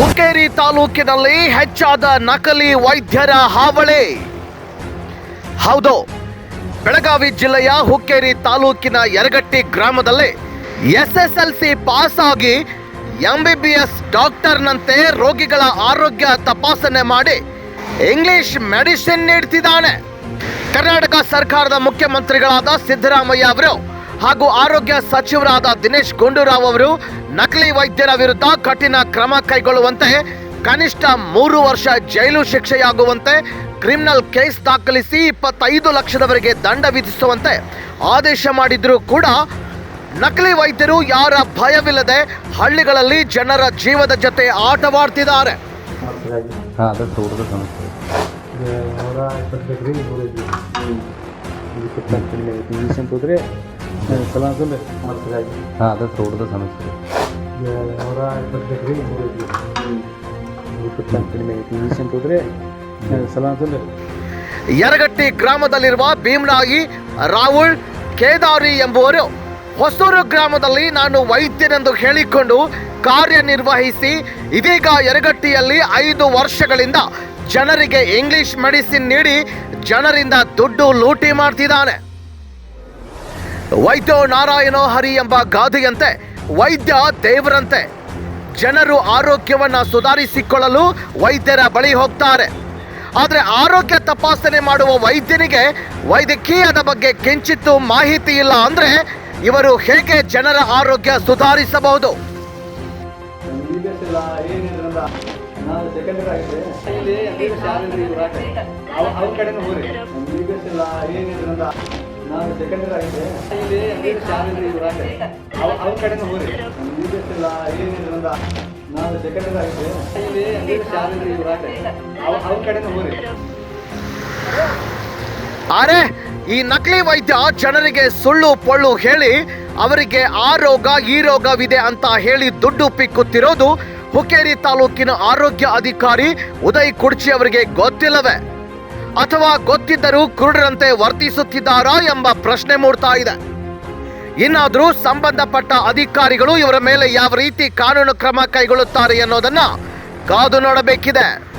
ಹುಕ್ಕೇರಿ ತಾಲೂಕಿನಲ್ಲಿ ಹೆಚ್ಚಾದ ನಕಲಿ ವೈದ್ಯರ ಹಾವಳಿ. ಹೌದು, ಬೆಳಗಾವಿ ಜಿಲ್ಲೆಯ ಹುಕ್ಕೇರಿ ತಾಲೂಕಿನ ಯರಗಟ್ಟಿ ಗ್ರಾಮದಲ್ಲಿ ಎಸ್ಎಸ್ಎಲ್ಸಿ ಪಾಸ್ ಆಗಿ ಎಂಬಿಬಿಎಸ್ ಡಾಕ್ಟರ್ನಂತೆ ರೋಗಿಗಳ ಆರೋಗ್ಯ ತಪಾಸಣೆ ಮಾಡಿ ಇಂಗ್ಲಿಷ್ ಮೆಡಿಸಿನ್ ನೀಡ್ತಿದ್ದಾನೆ. ಕರ್ನಾಟಕ ಸರ್ಕಾರದ ಮುಖ್ಯಮಂತ್ರಿಗಳಾದ ಸಿದ್ದರಾಮಯ್ಯ ಅವರು ಹಾಗೂ ಆರೋಗ್ಯ ಸಚಿವರಾದ ದಿನೇಶ್ ಗುಂಡೂರಾವ್ ಅವರು ನಕಲಿ ವೈದ್ಯರ ವಿರುದ್ಧ ಕಠಿಣ ಕ್ರಮ ಕೈಗೊಳ್ಳುವಂತೆ ಕನಿಷ್ಠ ಮೂರು ವರ್ಷ ಜೈಲು ಶಿಕ್ಷೆಯಾಗುವಂತೆ ಕ್ರಿಮಿನಲ್ ಕೇಸ್ ದಾಖಲಿಸಿ ಇಪ್ಪತ್ತೈದು ಲಕ್ಷದವರೆಗೆ ದಂಡ ವಿಧಿಸುವಂತೆ ಆದೇಶ ಮಾಡಿದ್ರೂ ಕೂಡ ನಕಲಿ ವೈದ್ಯರು ಯಾರ ಭಯವಿಲ್ಲದೆ ಹಳ್ಳಿಗಳಲ್ಲಿ ಜನರ ಜೀವದ ಜೊತೆ ಆಟವಾಡ್ತಿದ್ದಾರೆ. ಸಮಸ್ಯೆ. ಹಾಂ ಇಪ್ಪತ್ತೈದು ಕಡಿಮೆ ಐತಿ ಹೋದರೆ ಯರಗಟ್ಟಿ ಗ್ರಾಮದಲ್ಲಿರುವ ಭೀಮನಾಯಿ ರಾಹುಲ್ ಕೇದಾರಿ ಎಂಬುವರು ಹೊಸೂರು ಗ್ರಾಮದಲ್ಲಿ ನಾನು ವೈದ್ಯನೆಂದು ಹೇಳಿಕೊಂಡು ಕಾರ್ಯನಿರ್ವಹಿಸಿ ಇದೀಗ ಯರಗಟ್ಟಿಯಲ್ಲಿ ಐದು ವರ್ಷಗಳಿಂದ ಜನರಿಗೆ ಇಂಗ್ಲಿಷ್ ಮೆಡಿಸಿನ್ ನೀಡಿ ಜನರಿಂದ ದುಡ್ಡು ಲೂಟಿ ಮಾಡ್ತಿದ್ದಾನೆ. ವೈದ್ಯೋ ನಾರಾಯಣೋ ಹರಿ ಎಂಬ ಗಾದೆಯಂತೆ, ವೈದ್ಯ ದೇವರಂತೆ. ಜನರು ಆರೋಗ್ಯವನ್ನ ಸುಧಾರಿಸಿಕೊಳ್ಳಲು ವೈದ್ಯರ ಬಳಿ ಹೋಗ್ತಾರೆ. ಆದರೆ ಆರೋಗ್ಯ ತಪಾಸಣೆ ಮಾಡುವ ವೈದ್ಯನಿಗೆ ವೈದ್ಯಕೀಯದ ಬಗ್ಗೆ ಕಿಂಚಿತ್ತು ಮಾಹಿತಿ ಇಲ್ಲ ಅಂದ್ರೆ ಇವರು ಹೇಗೆ ಜನರ ಆರೋಗ್ಯ ಸುಧಾರಿಸಬಹುದು? ನಾನು ಸೆಕೆಂಡರಿ ಆಗಿದೆ. ಇಲ್ಲಿ ಇವ್ರಾಗ? ಅವ್ರ ಕಡೆನೂ ನಾನು ಸೆಕೆಂಡರಿ ಆಗಿದೆ. ಇಲ್ಲಿ ಇವ್ರಾಗ? ಅವ್ರ ಕಡೆನೂ ಹೋಗ್ರಿ. ಆರೆ ಈ ನಕಲಿ ವೈದ್ಯ ಜನರಿಗೆ ಸುಳ್ಳು ಪೊಳ್ಳು ಹೇಳಿ ಅವರಿಗೆ ಆ ರೋಗ ಈ ರೋಗವಿದೆ ಅಂತ ಹೇಳಿ ದುಡ್ಡು ಪಿಕ್ಕುತ್ತಿರೋದು ಹುಕ್ಕೇರಿ ತಾಲೂಕಿನ ಆರೋಗ್ಯ ಅಧಿಕಾರಿ ಉದಯ್ ಕುಡ್ಚಿ ಅವರಿಗೆ ಗೊತ್ತಿಲ್ಲವೇ? ಅಥವಾ ಗೊತ್ತಿದ್ದರೂ ಕುರುಡರಂತೆ ವರ್ತಿಸುತ್ತಿದ್ದಾರಾ ಎಂಬ ಪ್ರಶ್ನೆ ಮೂಡ್ತಾ ಇದೆ. ಇನ್ನಾದರೂ ಸಂಬಂಧಪಟ್ಟ ಅಧಿಕಾರಿಗಳು ಇವರ ಮೇಲೆ ಯಾವ ರೀತಿ ಕಾನೂನು ಕ್ರಮ ಕೈಗೊಳ್ಳುತ್ತಾರೆ ಅನ್ನೋದನ್ನ ಕಾದು ನೋಡಬೇಕಿದೆ.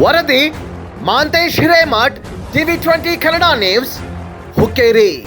ವರದಿ Mantesh Hiremath, TV twenty Kannada news, Hukkeri.